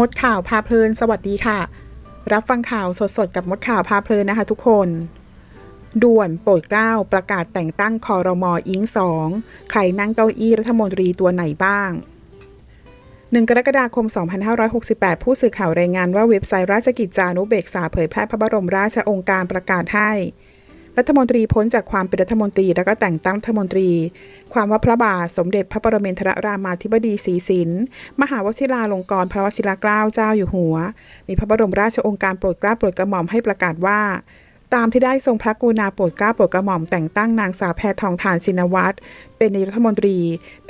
มดข่าวพาเพลิน สวัสดีค่ะ รับฟังข่าวสดๆ กับมดข่าวพาเพลินนะคะทุกคน ด่วนโปรดเกล้าประกาศแต่งตั้งคอรมออิงสองใครนั่งเก้าอี้รัฐมนตรีตัวไหนบ้าง 1 กรกฎาคม 2568 ผู้สื่อข่าวรายงานว่าเว็บไซต์ราชกิจจานุเบกษาเผยแพร่พระบรมราชองค์การประกาศให้ รัฐมนตรีพ้นจากความเป็นรัฐมนตรี แล้วก็แต่งตั้งรัฐมนตรี ความว่าพระบาทสมเด็จพระปรเมนทรรามาธิบดีศรีสินมหาวชิราลงกรณพระวชิรเกล้าเจ้าอยู่หัว มีพระบรมราชโองการโปรดเกล้าโปรดกระหม่อมให้ประกาศว่า ตามที่ได้ทรงพระกรุณาโปรดเกล้าโปรดกระหม่อมแต่งตั้งนางสาวแพทองทานชินวัตรเป็นนายรัฐมนตรี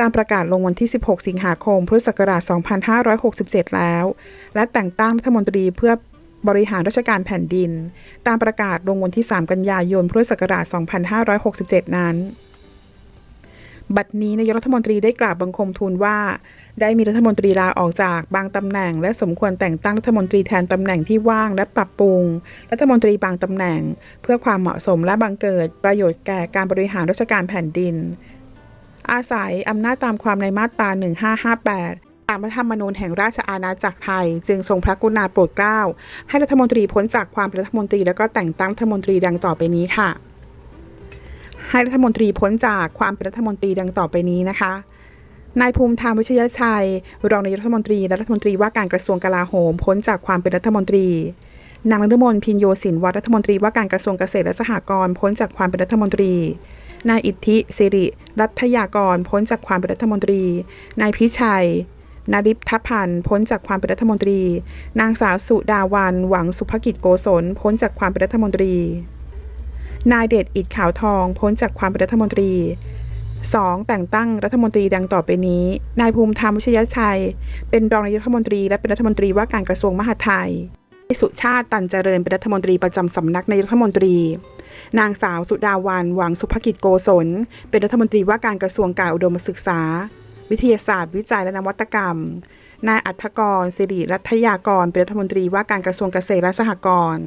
ตามประกาศลงวันที่ 16 สิงหาคม พุทธศักราช 2567 แล้ว และแต่งตั้งรัฐมนตรีเพื่อ บริหารราชการแผ่นดิน ตามประกาศลงวันที่ 3 กันยายนพุทธศักราช 2567 นั้น บัดนี้นายกรัฐมนตรีได้กราบบังคมทูลว่า ได้มีรัฐมนตรีลาออกจากบางตำแหน่ง และสมควรแต่งตั้งรัฐมนตรีแทนตำแหน่งที่ว่างและปรับปรุง รัฐมนตรีบางตำแหน่ง เพื่อความเหมาะสมและบังเกิดประโยชน์แก่การบริหารราชการแผ่นดิน อาศัยอำนาจตามความในมาตรา 1558 ตามรัฐธรรมนูญแห่งราชอาณาจักรไทย จึงทรงพระกรุณาโปรดเกล้า ให้รัฐมนตรีพ้นจากความเป็นรัฐมนตรีแล้วก็แต่งตั้งรัฐมนตรีดังต่อไปนี้ค่ะ ให้รัฐมนตรีพ้นจากความเป็นรัฐมนตรีดังต่อไปนี้นะคะนายภูมิธรรมวิชยชัย รองนายกรัฐมนตรีและรัฐมนตรีว่าการกระทรวงกลาโหมพ้นจากความเป็นรัฐมนตรี นางนฤมลพินโยสินวัฒรัฐมนตรีว่าการกระทรวงเกษตรและสหกรณ์พ้นจากความเป็นรัฐมนตรี นายอิทธิสิริ รัฐยากรพ้นจากความเป็นรัฐมนตรี นายพิชัย นาริปทพันธ์พ้นจากความเป็นรัฐมนตรี นางสาวสุดาวันหวังสุภกิจโกศลพ้นจากความเป็นรัฐมนตรี นายเดชอิดขาวทองพ้นจากความเป็นรัฐมนตรี 2. แต่งตั้งรัฐมนตรีดังต่อไปนี้ นายภูมิธรรมวิชยชัย เป็นรองนายกรัฐมนตรี และเป็นรัฐมนตรีว่าการกระทรวงมหาดไทยสุชาติตันเจริญเป็นรัฐมนตรีประจำสำนักนายกรัฐมนตรี นางสาวสุดาวันหวังสุภกิจโกศลเป็นรัฐมนตรีว่าการกระทรวงการอุดมศึกษา วิทยาศาสตร์ วิจัยและนวัตกรรม นายอัธกรสิริรัฐยากร เป็นรัฐมนตรีว่าการกระทรวงเกษตรและสหกรณ์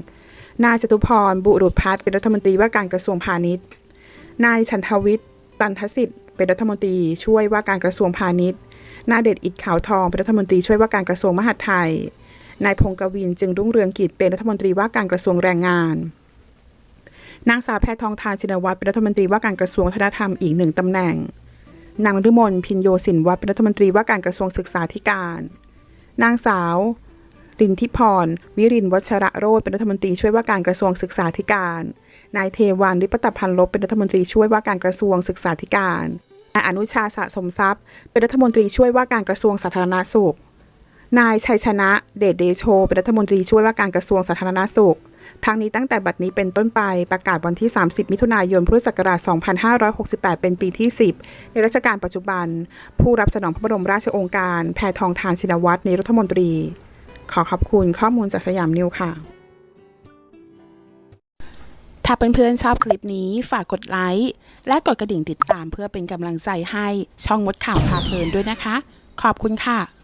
นายจตุพร บุรุษพัฒน์เป็นรัฐมนตรีว่าการกระทรวงพาณิชย์ นายฉันทวิทย์ ตันทสิทธิ์ เป็นรัฐมนตรีช่วยว่าการกระทรวงพาณิชย์ นายเดชอิดขาวทอง เป็นรัฐมนตรีช่วยว่าการกระทรวงมหาดไทย นายพงกวินจึงรุ่งเรืองกิจ เป็นรัฐมนตรีว่าการกระทรวงแรงงานนางสาวแพทองทานชินวัตรเป็นรัฐมนตรีว่าการกระทรวงวัฒนธรรมอีกหนึ่งตำแหน่ง นางนฤมลพินโยสินวัตรเป็นรัฐมนตรีว่าการกระทรวงศึกษาธิการ นางสาวลินทิพร วิรินวัชระโรธเป็นรัฐมนตรีช่วยว่าการกระทรวงศึกษาธิการ นายเทวันริปตพันลบเป็นรัฐมนตรีช่วยว่าการกระทรวงศึกษาธิการนายอนุชาสะสมทรัพย์ เป็นรัฐมนตรีช่วยว่าการกระทรวงสาธารณสุข นายชัยชนะ เดชเดโช เป็นรัฐมนตรีช่วยว่าการกระทรวงสาธารณสุข ทั้งนี้ตั้งแต่บัดนี้เป็นต้นไปประกาศวันที่ 30 มิถุนายน พุทธศักราช 2568 เป็นปีที่ 10 ในรัชกาลปัจจุบัน ผู้รับสนองพระบรมราชโองการ แพทองทานชินวัตรในรัฐมนตรี ขอขอบคุณข้อมูลจากสยามนิวค่ะ ถ้าเพื่อนๆชอบคลิปนี้ฝากกดไลค์และกดกระดิ่งติดตามเพื่อเป็นกำลังใจให้ช่องมดข่าวพาเพลินด้วยนะคะ ขอบคุณค่ะ